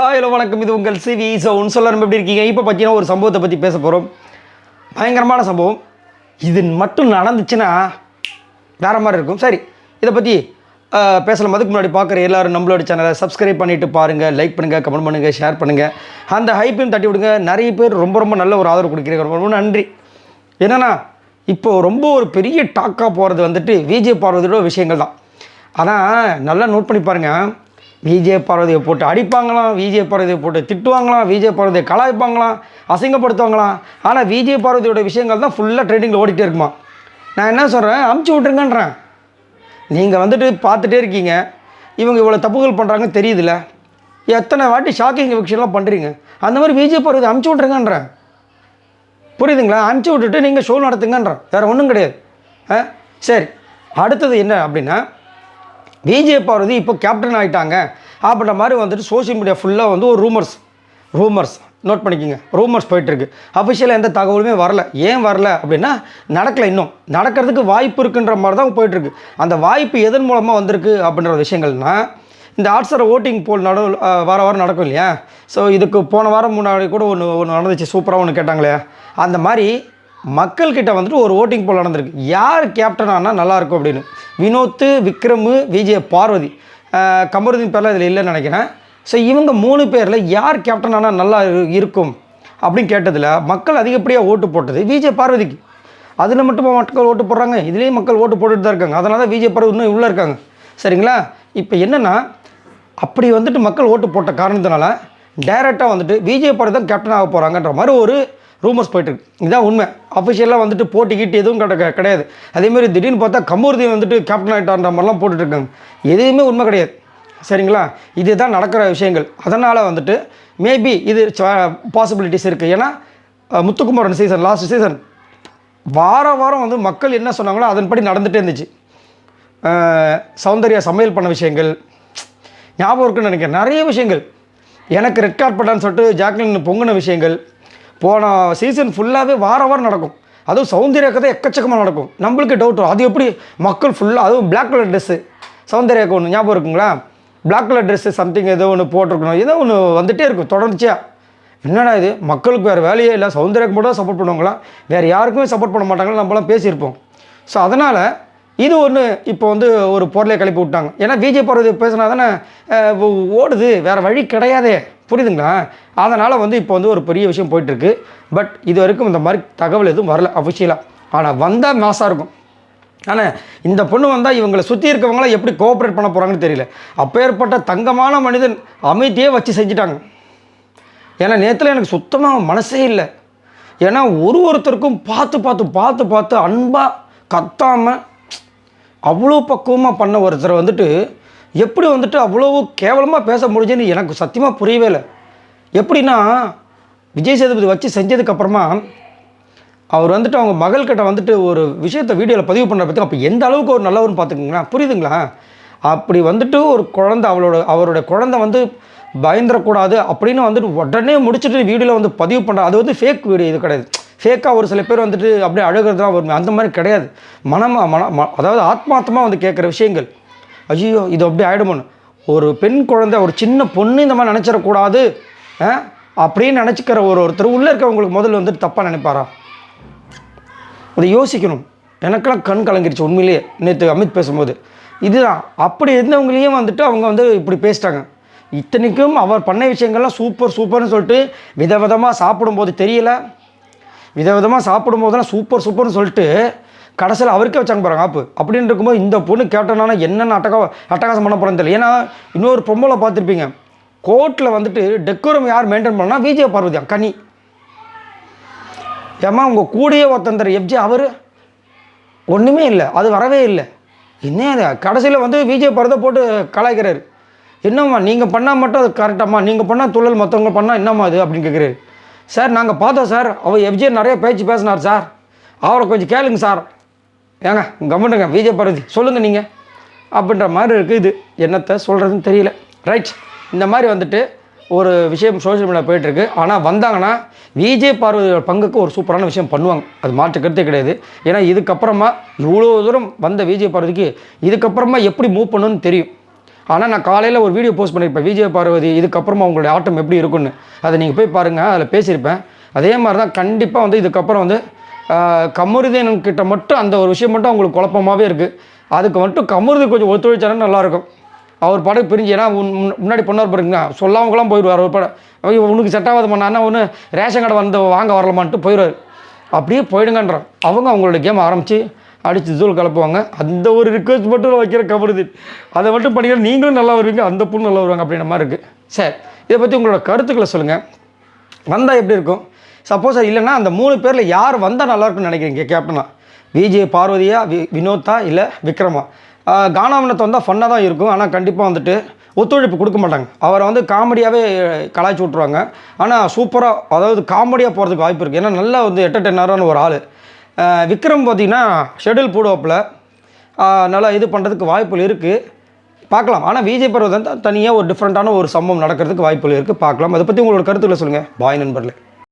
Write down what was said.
Hi hello வணக்கம். இது உங்கள் சிவி ஸோ ஒன்று சொல்ல எப்படி இருக்கீங்க? இப்போ பார்த்தீங்கன்னா ஒரு சம்பவத்தை பற்றி பேச போகிறோம் பயங்கரமான சம்பவம். இது மட்டும் நடந்துச்சுன்னா வேறு மாதிரி இருக்கும். சரி இதை பற்றி பேசலாம். அதுக்கு முன்னாடி பார்க்குற எல்லாரும் நம்மளோட சேனலை சப்ஸ்கிரைப் பண்ணிட்டு பாருங்கள் லைக் பண்ணுங்கள் கமெண்ட் பண்ணுங்கள் ஷேர் பண்ணுங்கள் அந்த ஹைப்பையும் தட்டி விடுங்க. நிறைய பேர் ரொம்ப ரொம்ப நல்ல ஒரு ஆதரவு கொடுக்குறீங்க. ரொம்ப ரொம்ப நன்றி. என்னென்னா இப்போ ரொம்ப ஒரு பெரிய டாக்காக போகிறது வந்துட்டு விஜய் பார்வதியோட விஷயங்கள் தான் ஆனால் நல்லா நோட் பண்ணி பாருங்கள் விஜய பார்வதியை போட்டு அடிப்பாங்களாம் விஜய பார்வதியை போட்டு திட்டுவாங்களாம் விஜய பார்வதியை கலாய்ப்பாங்களாம் அசிங்கப்படுத்துவாங்களாம். ஆனால் விஜய பார்வதியோட விஷயங்கள் தான் ஃபுல்லாக ட்ரெண்டிங்கில் ஓடிட்டே இருக்குமா? நான் என்ன சொல்கிறேன் அமுச்சு விட்ருங்கன்றேன் நீங்கள் வந்துட்டு பார்த்துட்டே இருக்கீங்க. இவங்க இவ்வளோ தப்புகள் பண்ணுறாங்கன்னு தெரியுதுல்ல. எத்தனை வாட்டி ஷாக்கிங் விஷயம்லாம் பண்ணுறீங்க அந்த மாதிரி விஜய் பார்வதி அமுச்சு விட்ருங்கன்றேன் புரியுதுங்களா? அனுப்பிச்சி விட்டுட்டு நீங்கள் ஷோ நடத்துங்கன்றேன். வேறு ஒன்றும் கிடையாது. ஆ? சரி. அடுத்தது என்ன அப்படின்னா விஜய் பார்வதி இப்போ கேப்டன் ஆகிட்டாங்க அப்படின்ற மாதிரி வந்துட்டு சோஷியல் மீடியா ஃபுல்லாக வந்து ஒரு ரூமர்ஸ் ரூமர்ஸ் நோட் பண்ணிக்கோங்க. ரூமர்ஸ் போயிட்டுருக்கு. அஃபிஷியலாக எந்த தகவலுமே வரல. ஏன் வரல அப்படின்னா நடக்கலை இன்னும். நடக்கிறதுக்கு வாய்ப்பு இருக்குன்ற மாதிரி தான் போயிட்டுருக்கு. அந்த வாய்ப்பு எதன் மூலமாக வந்திருக்கு அப்படின்ற விஷயங்கள்னா இந்த ஆட்சர ஓட்டிங் போல் நடு வார வாரம் நடக்கும் இல்லையா? ஸோ இதுக்கு போன வாரம் முன்னாடி கூட ஒன்று ஒன்று நடந்துச்சு. சூப்பராக ஒன்று கேட்டாங்களே. அந்த மாதிரி மக்கள்கிட்ட வந்துட்டு ஒரு ஓட்டிங் போல் நடந்திருக்கு. யார் கேப்டன் ஆனால் நல்லாயிருக்கும் அப்படின்னு. வினோத்து விக்ரமு விஜய பார்வதி. கமருதீன் பேரில் இதில் இல்லைன்னு நினைக்கிறேன். ஸோ இவங்க மூணு பேரில் யார் கேப்டன் ஆனால் நல்லா இரு- இருக்கும் அப்படின்னு கேட்டதில் மக்கள் அதிகப்படியாக ஓட்டு போட்டது விஜய் பார்வதிக்கு. அதில் மட்டும் மக்கள் ஓட்டு போடுறாங்க. இதுலேயும் மக்கள் ஓட்டு போட்டுட்டு தான் இருக்காங்க. அதனால தான் விஜய் பார்வதி இன்னும் உள்ளே இருக்காங்க. சரிங்களா? இப்போ என்னென்னா அப்படி வந்துட்டு மக்கள் ஓட்டு போட்ட காரணத்தினால டைரெக்டாக வந்துட்டு விஜய் பார்வதி தான் கேப்டன் ஆக போகிறாங்கன்ற மாதிரி ஒரு ரூமர்ஸ் போயிட்டுருக்கு இதுதான் உண்மை. அஃபிஷியலாக வந்துட்டு போட்டி கிட்டு எதுவும் கிட கிடையாது. அதேமாதிரி திடீர்னு பார்த்தா கமூர்தி வந்துட்டு கேப்டன் ஆகிட்டான்ற மாதிரிலாம் போட்டுட்ருக்காங்க எதுவுமே உண்மை கிடையாது. சரிங்களா? இதுதான் நடக்கிற விஷயங்கள். அதனால் வந்துட்டு மேபி இது பாசிபிலிட்டிஸ் இருக்குது ஏன்னா முத்துக்குமாரன் சீசன் லாஸ்ட் சீசன் வார வாரம் வந்து மக்கள் என்ன சொன்னாங்களோ அதன்படி நடந்துகிட்டே இருந்துச்சு. சௌந்தர்யா சமையல் பண்ண விஷயங்கள் ஞாபகம் இருக்குன்னு நினைக்கிறேன். நிறைய விஷயங்கள். எனக்கு ரெட் கார்ட் பட்டான்னு சொல்லிட்டு ஜாக்லின் பொங்கின விஷயங்கள் போன சீசன் ஃபுல்லாகவே வார வாரம் நடக்கும். அதுவும் சௌந்தர்யா கதை எக்கச்சக்கமாக நடக்கும். நம்மளுக்கு டவுட் வரும். அது எப்படி மக்கள் ஃபுல்லாக அதுவும் பிளாக் கலர் ட்ரெஸ்ஸு சௌந்தர்யாவுக்கு ஒன்று ஞாபகம் இருக்குங்களா? பிளாக் கலர் ட்ரெஸ்ஸு சம்திங் ஏதோ ஒன்று போட்டிருக்கணும். ஏதோ ஒன்று வந்துகிட்டே இருக்கும் தொடர்ச்சியாக என்னடா இது? மக்களுக்கு வேறு வேலையே இல்லை. சௌந்தர்யாக்கு மட்டும் சப்போர்ட் பண்ணுவாங்களா? வேறு யாருக்குமே சப்போர்ட் பண்ண மாட்டாங்களா நம்மளாம் பேசியிருப்போம். ஸோ அதனால் இது ஒன்று இப்போ வந்து ஒரு பொருளை கிளப்பி விட்டாங்க. ஏன்னா விஜய் பார்வதி பேசினா தானே ஓடுது. வேறு வழி கிடையாதே. புரியுதுங்களா? அதனால் வந்து இப்போ வந்து ஒரு பெரிய விஷயம் போயிட்டுருக்கு. பட் இது வரைக்கும் இந்த மாதிரி தகவல் எதுவும் வரல அஃபிஷியலாக ஆனால் வந்தால் மாசாக இருக்கும். ஆனால் இந்த பொண்ணு வந்தால் இவங்களை சுற்றி இருக்கவங்களாம் எப்படி கோஆப்ரேட் பண்ண போகிறாங்கன்னு தெரியல. அப்பேற்பட்ட தங்கமான மனிதன் அமைதியே வச்சு செஞ்சிட்டாங்க. ஏன்னா நேற்றுல எனக்கு சுத்தமாக மனசே இல்லை. ஏன்னா ஒரு ஒருத்தருக்கும் பார்த்து பார்த்து பார்த்து பார்த்து அன்பாக கத்தாமல் அவ்வளோ பக்குவமாக பண்ண ஒருத்தர் வந்துட்டு எப்படி வந்துட்டு அவ்வளோ கேவலமாக பேச முடிஞ்சுன்னு எனக்கு சத்தியமாக புரியவே இல்லை. எப்படின்னா விஜய் சேதுபதி வச்சு செஞ்சதுக்கப்புறமா அவர் வந்துட்டு அவங்க மகள்கிட்ட வந்துட்டு ஒரு விஷயத்தை வீடியோவில் பதிவு பண்ணுற பற்றி அப்போ எந்த அளவுக்கு ஒரு நல்லவர்னு பார்த்துக்குங்களா புரியுதுங்களா? அப்படி வந்துட்டு ஒரு குழந்தை அவளோட அவரோட குழந்தை வந்து பயந்துடக்கூடாது அப்படின்னு வந்துட்டு உடனே முடிச்சுட்டு வீடியோவில் வந்து பதிவு பண்ணுற அது வந்து ஃபேக் வீடியோ இது கிடையாது. ஃபேக்காக ஒரு சில பேர் வந்துட்டு அப்படியே அழுகிறதுலாம் வரும். அந்த மாதிரி கிடையாது. மனமாக மன அதாவது ஆத்மார்த்தமாக வந்து கேட்குற விஷயங்கள். ஐயோ இது அப்படி ஆகிடுமோன்னு ஒரு பெண் குழந்தை ஒரு சின்ன பொண்ணு இந்த மாதிரி நினச்சிடக்கூடாது. அப்படின்னு நினச்சிக்கிற ஒரு ஒருத்தர் உள்ளே இருக்கவங்களுக்கு முதல்ல வந்துட்டு தப்பாக நினைப்பாரா? அதை யோசிக்கணும். எனக்கெல்லாம் கண் கலங்கிருச்சு உண்மையிலேயே நேற்று அமித் பேசும்போது. இதுதான். அப்படி இருந்தவங்களையும் வந்துட்டு அவங்க வந்து இப்படி பேசிட்டாங்க. இத்தனைக்கும் அவர் பண்ண விஷயங்கள்லாம் சூப்பர் சூப்பர்னு சொல்லிட்டு விதவிதமாக சாப்பிடும்போது தெரியல. விதவிதமாக சாப்பிடும்போதெல்லாம் சூப்பர் சூப்பர்னு சொல்லிட்டு கடைசியில் அவருக்கே வச்சாங்க பாருங்க ஆப்பு. அப்படின்னு இருக்கும்போது இந்த பொண்ணு கேட்டனால என்னென்ன அட்டகா அட்டகாசம் பண்ண போகிறேன்னு தெரியல. ஏன்னா இன்னொரு பொம்பளை பார்த்துருப்பீங்க. கோர்ட்டில் வந்துட்டு டெக்கோரம் யார் மெயின்டைன் பண்ணால் விஜய பார்வதியா கனி. ஏம்மா உங்கள் கூடயே ஒருத்தந்தர் எஃப்ஜி அவர்? ஒன்றுமே இல்லை. அது வரவே இல்லை. என்ன கடைசியில் வந்து விஜய் பரத போட்டு கலாய்க்கிறாரு. என்னம்மா நீங்கள் பண்ணால் மட்டும் அது கரெக்டாம்மா நீங்கள் பண்ணால் தொழில் மற்றவங்க பண்ணால் என்னம்மா அது அப்படின்னு கேட்குறாரு சார் நாங்கள் பார்த்தோம் சார். அவர் எஃப்ஜே நிறைய பேச்சு பேசினார் சார். அவரை கொஞ்சம் கேளுங்க சார். ஏங்க கவனிங்க விஜய பார்வதி சொல்லுங்கள் நீங்கள் அப்படின்ற மாதிரி இருக்குது இது. என்னத்தை சொல்கிறதுன்னு தெரியல. ரைட் இந்த மாதிரி வந்துட்டு ஒரு விஷயம் சோஷியல் மீடியா போயிட்டுருக்கு. ஆனால் வந்தாங்கன்னா விஜய் பார்வதியோட பங்குக்கு ஒரு சூப்பரான விஷயம் பண்ணுவாங்க. அது மாற்று கருத்தே கிடையாது. ஏன்னா இதுக்கப்புறமா இவ்வளோ தூரம் வந்த விஜய் பார்வதிக்கு இதுக்கப்புறமா எப்படி மூவ் பண்ணணும்னு தெரியும். ஆனால் நான் காலையில் ஒரு வீடியோ போஸ்ட் பண்ணியிருப்பேன் விஜய் பார்வதி இதுக்கப்புறமா உங்களுடைய ஆட்டம் எப்படி இருக்குன்னு அதை நீங்கள் போய் பாருங்கள் அதில் பேசியிருப்பேன். அதே மாதிரி தான் கண்டிப்பாக வந்து இதுக்கப்புறம் வந்து கமருதீனன் கிட்ட மட்டும் அந்த ஒரு விஷயம் மட்டும் அவங்களுக்கு குழப்பமாகவே இருக்குது அதுக்கு மட்டும் கமருதி கொஞ்சம் ஒத்துழைச்சாலும் நல்லாயிருக்கும். அவர் படம் பிரிஞ்சு ஏன்னா முன்னாடி பொண்ணார் பாருங்க சொல்லாமங்களாம் போயிடுவார் ஒரு படம் உனக்கு செட்டாவது பண்ணான்னா ஒன்று ரேஷன் கடை வந்து வாங்க வரலமான்ட்டு போயிடுவார். அப்படியே போயிடுங்கன்றான். அவங்க அவங்களோட கேம் ஆரம்பித்து அடித்து தூள் கலப்புவாங்க அந்த ஒரு ரிக்வஸ்ட் மட்டும் வைக்கிற கபருது அதை மட்டும் பண்ணிக்கிற நீங்களும் நல்லா வருவீங்க அந்த பொண்ணு நல்லா வருவாங்க அப்படின்ற மாதிரி இருக்குது சரி இதை பற்றி உங்களோட கருத்துக்களை சொல்லுங்கள் வந்தால் எப்படி இருக்கும்? சப்போஸ் இல்லைன்னா அந்த மூணு பேரில் யார் வந்தால் நல்லா இருக்கும்னு நினைக்கிறீங்க? கேப்டனா விஜே பார்வதியா வி வினோத்தா இல்லை விக்ரமா? ஆஹ் கானாவினத்தை வந்தால் ஃபன்னாக தான் இருக்கும். ஆனால் கண்டிப்பாக வந்துட்டு ஒத்துழைப்பு கொடுக்க மாட்டாங்க. அவரை வந்து காமெடியாகவே கலாய்ச்சி விட்ருவாங்க ஆனால் சூப்பராக அதாவது காமெடியாக போகிறதுக்கு வாய்ப்பு இருக்குது ஏன்னா நல்லா வந்து எட்டர்டெய்னரான ஒரு ஆள். விக்ரம் பார்த்தீங்கன்னா ஷெடியூல் போடுவாப்பில். நல்லா இது பண்ணுறதுக்கு வாய்ப்புகள் இருக்குது பார்க்கலாம். ஆனால் விஜய் பர்வதன் தனியாக ஒரு டிஃப்ரெண்ட்டான ஒரு சம்பவம் நடக்கிறதுக்கு வாய்ப்புகள் இருக்குது பார்க்கலாம். அதை பற்றி உங்களோட கருத்துக்களை சொல்லுங்கள் பாய் நண்பர்களே.